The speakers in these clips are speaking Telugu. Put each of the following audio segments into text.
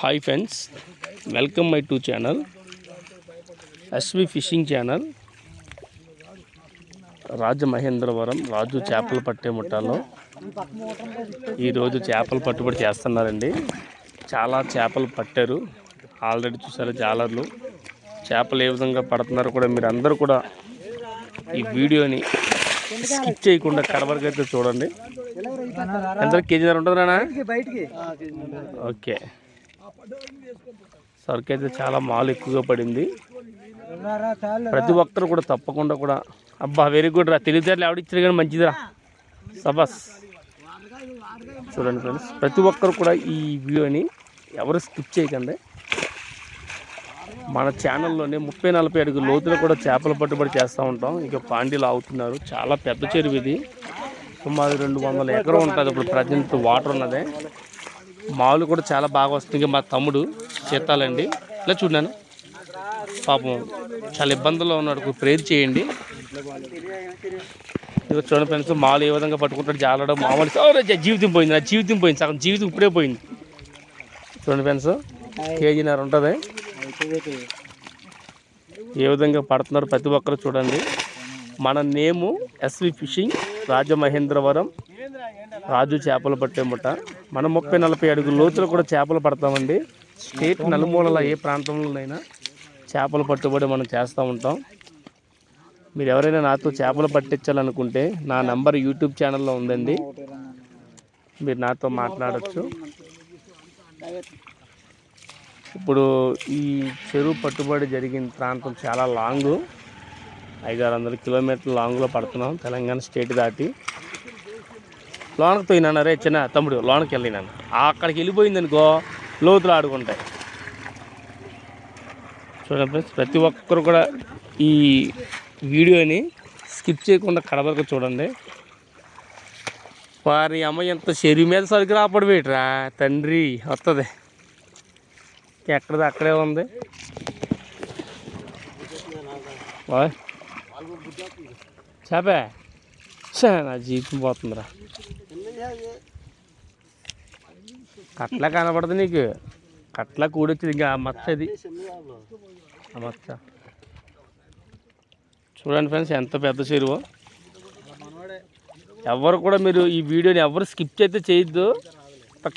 Hi friends welcome my to channel SV fishing channel Rajamahendravaram Raju చేపలు పట్టే ముఠాలో. ఈరోజు చేపలు పట్టుబడి చేస్తున్నారండి. చాలా చేపలు పట్టారు. ఆల్రెడీ చూసారు జాలర్లు. చేపలు ఏ విధంగా పడుతున్నారో కూడా మీరు అందరూ కూడా ఈ వీడియోని స్కిప్ చేయకుండా కడవరకు అయితే చూడండి ఎంత కేజీన్నర ఉంటుందా ఓకే. సరుకు అయితే చాలా మాల్ ఎక్కువగా పడింది. ప్రతి ఒక్కరు కూడా తప్పకుండా కూడా. అబ్బా వెరీ గుడ్ రా. తెలివితేటలు ఎవడిచ్చారు కానీ మంచిదిరా. సబాస్. చూడండి ఫ్రెండ్స్ ప్రతి ఒక్కరు కూడా ఈ వీడియోని ఎవరు స్కిప్ చేయకండి. మన ఛానల్లోనే ముప్పై నలభై అడుగు లోతులో కూడా చేపల పట్టుబడి చేస్తూ ఉంటాం. ఇక పాండీలు ఆగుతున్నారు. చాలా పెద్ద చెరువు ఇది. సుమారు రెండు వందల ఎకరం ఉంటుంది. ఇప్పుడు ప్రజెంట్ వాటర్ ఉన్నదే. మాలు కూడా చాలా బాగా వస్తుంది. మా తమ్ముడు చేతాలండి ఇలా చూడాను పాపం చాలా ఇబ్బందుల్లో ఉన్నాడు. ప్రేర్ చేయండి. ఇదిగో చూడండి ఫ్రెండ్స్ మాలు ఏ విధంగా పట్టుకుంటాడు. జాలడం మామూలు జీవితం పోయింది. నా జీవితం పోయింది. సగం జీవితం ఇప్పుడే పోయింది. చూడండి ఫ్రెండ్స్ కేజీన్నర ఉంటుంది. ఏ విధంగా పడుతున్నారు ప్రతి ఒక్కరు చూడండి. మన నేము ఎస్వి ఫిషింగ్ రాజమహేంద్రవరం రాజు చేపలు పట్టే మనం ముప్పై నలభై అడుగుల లోతులు కూడా చేపలు పడతామండి. స్టేట్ నలుమూలల ఏ ప్రాంతంలోనైనా చేపలు పట్టుబడి మనం చేస్తూ ఉంటాం. మీరు ఎవరైనా నాతో చేపలు పట్టించాలనుకుంటే నా నంబర్ యూట్యూబ్ ఛానల్లో ఉందండి. మీరు నాతో మాట్లాడచ్చు. ఇప్పుడు ఈ చెరువు పట్టుబడి జరిగిన ప్రాంతం చాలా లాంగు. ఐదారు వందల కిలోమీటర్ల లాంగ్లో పడుతున్నాం. తెలంగాణ స్టేట్ దాటి లోనకి పోయినాను? రే చిన్న తమ్ముడు లోనకి వెళ్ళినాను. అక్కడికి వెళ్ళిపోయింది అనుకో లోతులు ఆడుకుంటాయి. చూడండి ఫ్రెండ్స్ ప్రతి ఒక్కరు కూడా ఈ వీడియోని స్కిప్ చేయకుండా కడవరకు చూడండి. వారి అమ్మ ఎంత చెరువు మీద సరుకు రాపడి పెట్టరా తండ్రి వస్తుంది ఎక్కడది? అక్కడే ఉంది. ఓయ్. చేపే. నా జీవితం పోతుందిరా. కట్ల కనపడదు నీకు. కట్ల కూడొచ్చింది ఇంకా ఆ మచ్చ అది ఆ మచ్చ. చూడండి ఫ్రెండ్స్ ఎంత పెద్ద చెరువు. ఎవరు కూడా మీరు ఈ వీడియోని ఎవరు స్కిప్ అయితే చేయొద్దు.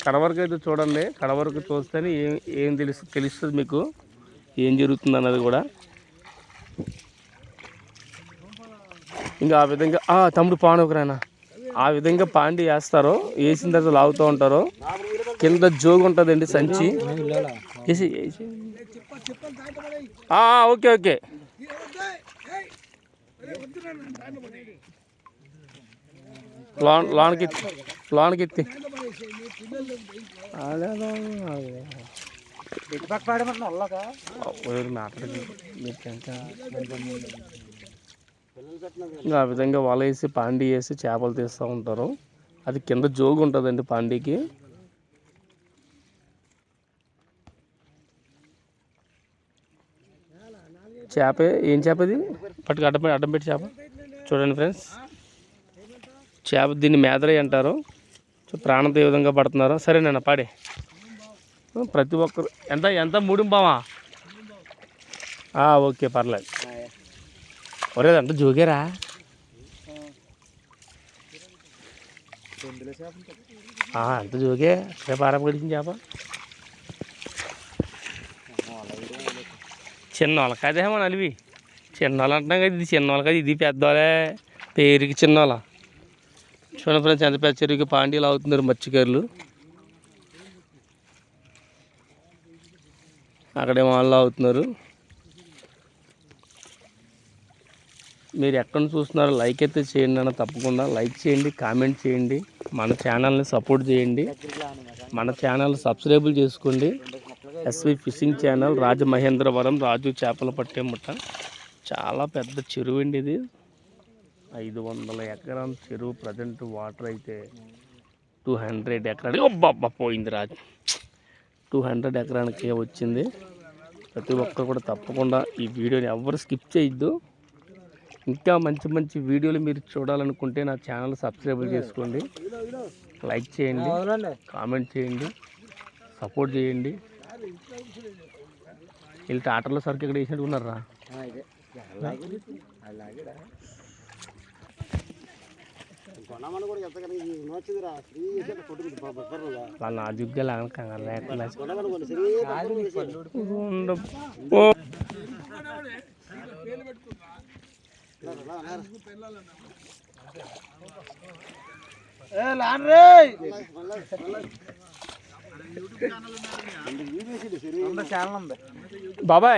కడవరకు అయితే చూడండి. కడవరకు చూస్తేనే ఏం ఏం తెలుసు తెలుస్తుంది మీకు. ఏం జరుగుతుంది అన్నది కూడా. ఇంకా ఆ విధంగా తమ్ముడు పానవకరానా ఆ విధంగా పాండి వేస్తారో. వేసిన తర్వాత లాగుతూ ఉంటారు. కింద జోగు ఉంటుందండి సంచి. వేసి ఓకే ఓకే. లోన్ లోన్కి లోన్కి ఎత్తి. అదే, ఆ విధంగా వల వేసి పాండి వేసి చేపలు తీస్తూ ఉంటారు. అది కింద జోగు ఉంటుందండి పాండీకి. చేప ఏం చేప ఇది? పట్టుకు అడ్డం అడ్డం పెట్టి చేప. చూడండి ఫ్రెండ్స్. చేప దీన్ని మేదరై అంటారు. సో ప్రాణంతో ఏ విధంగా పడుతున్నారో. సరేనన్న పాడే. ప్రతి ఒక్కరు ఎంత ఎంత మూడు ఓకే పర్లేదు. ఒరే అంత జోగేరా అంత జోగే రేపు ఆరపు గడిచిన చేప. చిన్న వాళ్ళకి అదేమో నలివి చిన్న వాళ్ళు అంటున్నాం కదా ఇది చిన్న కదా ఇది పెద్దవాళ్ళే పేరుకి చిన్న వాళ్ళ చూడండి ఫ్రెండ్స్ ఎంత పెద్ద చెరువుకి పాండీలు అవుతున్నారు మత్స్యకారులు. అక్కడేమో వాళ్ళు అవుతున్నారు. మీరు ఎక్కడ చూస్తున్నారో లైక్ అయితే చేయండి అన్న తప్పకుండా. లైక్ చేయండి కామెంట్ చేయండి. మన ఛానల్ని సపోర్ట్ చేయండి. మన ఛానల్ సబ్స్క్రైబుల్ చేసుకోండి. SV fishing channel Rajamahendravaram Raju చేపలు పట్టే ముట్ట. చాలా పెద్ద చెరువు అండి ఇది. ఐదు వందల ఎకరాల చెరువు ప్రజెంట్ వాటర్ అయితే టూ హండ్రెడ్ ఎకరానికి అబ్బా పోయింది రాజు. టూ హండ్రెడ్ ఎకరానికి వచ్చింది. ప్రతి ఒక్కరు కూడా తప్పకుండా ఈ వీడియోని ఎవరు స్కిప్ చేయొద్దు. ఇంకా మంచి మంచి వీడియోలు మీరు చూడాలనుకుంటే నా ఛానల్ సబ్స్క్రైబ్ చేసుకోండి లైక్ చేయండి కామెంట్ చేయండి సపోర్ట్ చేయండి వీళ్ళు టాటర్లో సరుకు ఇక్కడ వేసినట్టు ఉన్నారా నా లేకుండా ఏ లాన్రే ఛానల్ ఉంది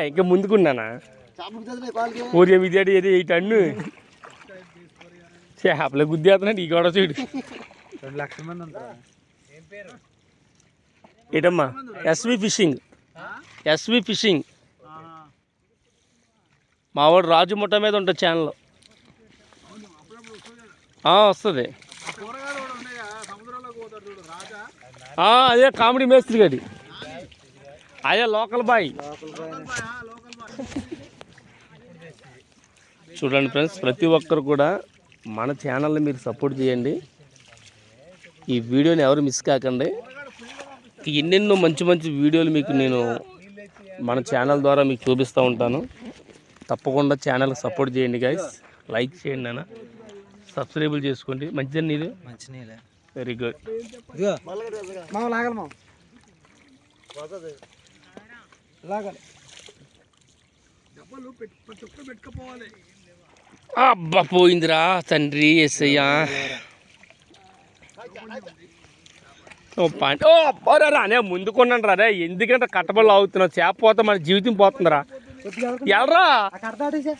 ఇంకా ముందుకున్నానా? చేపలు విద్యార్థి ఏది ఎయిట్ అన్ను చేపల గుద్దేస్తున్నాడు ఈ గొడవ చూడు. రెండు లక్షల మంది ఏటమ్మా ఎస్వి ఫిషింగ్ ఎస్వి ఫిషింగ్ మావాడు రాజు ముఠ మీద ఉంటుంది ఛానల్ వస్తుంది. అదే కామెడీ మేస్త్రి గడి అదే లోకల్ బాయ్. చూడండి ఫ్రెండ్స్ ప్రతి ఒక్కరు కూడా మన ఛానల్ని మీరు సపోర్ట్ చేయండి. ఈ వీడియోని ఎవరు మిస్ కాకండి. ఎన్నెన్నో మంచి మంచి వీడియోలు మీకు నేను మన ఛానల్ ద్వారా మీకు చూపిస్తూ ఉంటాను. తప్పకుండా ఛానల్కి సపోర్ట్ చేయండి గైస్ లైక్ చేయండి నాన్న. సబ్స్క్రైబుల్ చేసుకోండి. మంచి నీళ్ళే? వెరీ గుడ్ ఇదిగో. మామ లాగలి మామ. లాగాలి. అబ్బా పోయిందిరా తండ్రి ఎస్ఐయా ఓ పాయింట్ ఓ రానే ముందుకున్నాను రా రే. ఎందుకంటే కట్టబళ్ళు అవుతున్నావు చేప పోతే మన జీవితం పోతుందిరా. కొద్దిగా ఎల్రా ఆ కడ దాటేసే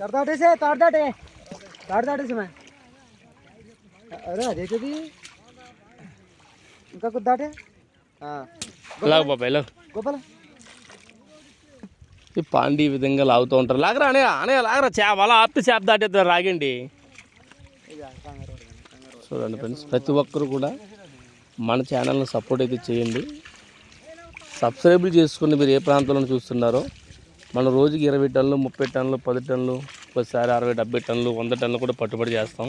కడ దాటేసే తాడు దాటే తాడు దాటేసే మా అరే అదేంటిది ఇంకా కొద్ది దాటే లాగు బాబాయ్ లాగు. గోపాల. ఈ పాండి ఈ విధంగా లాగుతూ ఉంటారు. లాగరా అనే అనే లాగరా? చేప అలా ఆపితే చేప దాటేస్తారు రాగండి. చూడండి ఫ్రెండ్స్ ప్రతి ఒక్కరు కూడా మన ఛానల్ని సపోర్ట్ అయితే చేయండి. సబ్స్క్రైబులు చేసుకుని మీరు ఏ ప్రాంతంలో చూస్తున్నారో మనం రోజుకి ఇరవై టన్నులు ముప్పై టన్నులు పది టన్నులు ఒకసారి అరవై డెబ్బై టన్నులు వంద టన్నులు కూడా పట్టుబడి చేస్తాం.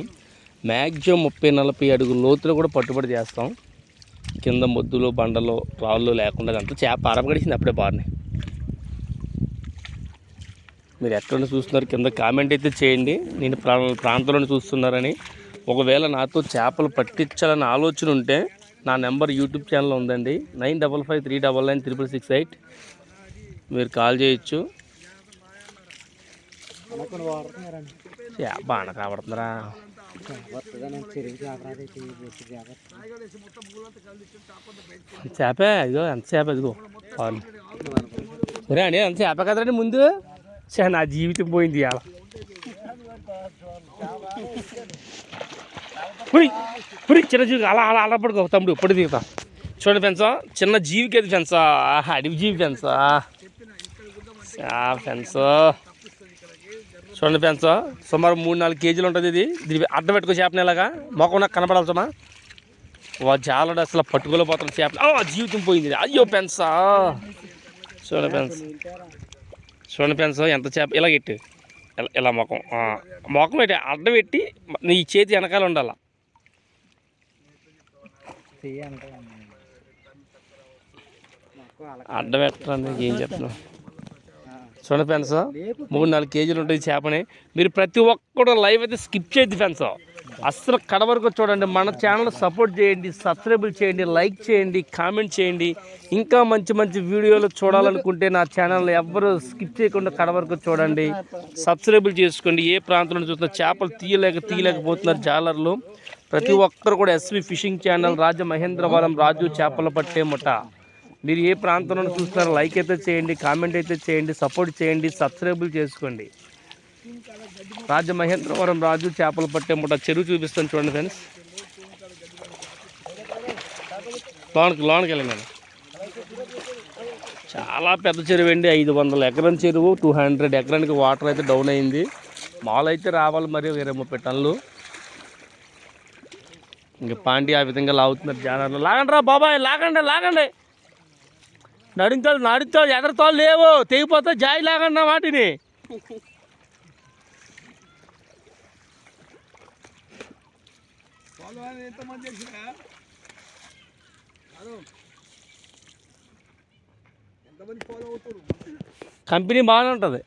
మ్యాక్సిమం ముప్పై నలభై అడుగు లోతులు కూడా పట్టుబడి చేస్తాం. కింద మొద్దులు బండలు రాళ్ళు లేకుండా అంతా చేప అరపగడిసింది అప్పుడే బాగానే మీరు ఎక్కడ చూస్తున్నారు కింద కామెంట్ అయితే చేయండి. నేను ప్రా ప్రాంతంలో చూస్తున్నారని. ఒకవేళ నాతో చేపలు పట్టించాలని ఆలోచన ఉంటే నా నెంబర్ యూట్యూబ్ ఛానల్ ఉందండి. Nine double five three double nine triple six eight. మీరు కాల్ చేయొచ్చు. బాగా కాబడుతుందిరా చేప ఇదిగో ఎంత చేప ఇదిగో. పాలు. సరే అండి ఎంత చేప కదండి ముందు? చే నా జీవితం పోయింది ఇవాళ. పురి పురి చిన్న జీవి అలా అలా అలా పడుకో తమ్ముడు ఇప్పుడు దిగుతా. చూడండి ఫెన్సా చిన్న జీవికి అది ఆహా, అడవి జీవి ఫెన్సా ఫెన్స్ చూడండి ఫెన్స్ సుమారు మూడు నాలుగు కేజీలు ఉంటుంది ఇది. దీని అడ్డం పెట్టుకో చేపని ఇలాగా మొఖం నాకు కనపడాల్సమా వా జాలడు అసలు పట్టుకోలేకపోతున్న చేప. ఆ, జీవితం పోయింది. అయ్యో పెన్సా చూడండి పెన్స్ చూడండి పెన్స్ ఎంత చేప. ఇలా ఎట్టు. ఇలా- ఇలా ముఖం. ముఖం పెట్టి అడ్డం పెట్టి నీ చేతి వెనకాల ఉండాల. అడ్డం పెట్టడానికి ఏం చెప్తున్నావు? చూడండి పెన్స్ మూడు నాలుగు కేజీలు ఉంటుంది చేపని. మీరు ప్రతి ఒక్కడు లైవ్ అయితే స్కిప్ చేయద్దు ఫ్రెండ్స్. అస్సలు కడ వరకు చూడండి మన ఛానల్ సపోర్ట్ చేయండి సబ్స్క్రైబుల్ చేయండి లైక్ చేయండి కామెంట్ చేయండి. ఇంకా మంచి మంచి వీడియోలు చూడాలనుకుంటే నా ఛానల్ ఎవ్వరు స్కిప్ చేయకుండా కడ వరకు చూడండి. సబ్స్క్రైబుల్ చేసుకోండి. ఏ ప్రాంతంలో చూస్తున్న చేపలు తీయలేక తీయలేకపోతున్నారు జాలర్లు. ప్రతి ఒక్కరు కూడా SV fishing channel Rajamahendravaram Raju చేపలు పట్టే ముఠ. మీరు ఏ ప్రాంతంలో చూస్తారో లైక్ అయితే చేయండి కామెంట్ అయితే చేయండి సపోర్ట్ చేయండి సబ్స్క్రైబులు చేసుకోండి. రాజమహేంద్రవరం రాజు చేపలు పట్టే ముట చెరువు చూపిస్తాను చూడండి ఫ్రెండ్స్ లోనకి లోనకి వెళ్ళండి చాలా పెద్ద చెరువు అండి ఐదు వందల ఎకరం చెరువు టూ హండ్రెడ్ ఎకరానికి వాటర్ అయితే డౌన్ అయింది. మాల్ అయితే రావాలి మరి ఇరవై ముప్పై టన్నులు. ఇంక పాండి ఆ విధంగా లాగుతున్నారు జానర్లు. లాగండి రా బాబాయ్ లాగండి లాగండి. నడుంతాలు నడుతాలు ఎదరతాలు లేవు. తెగిపోతే జాయి లాగండి నా వాటిని కంపెనీ బాగానే ఉంటుంది.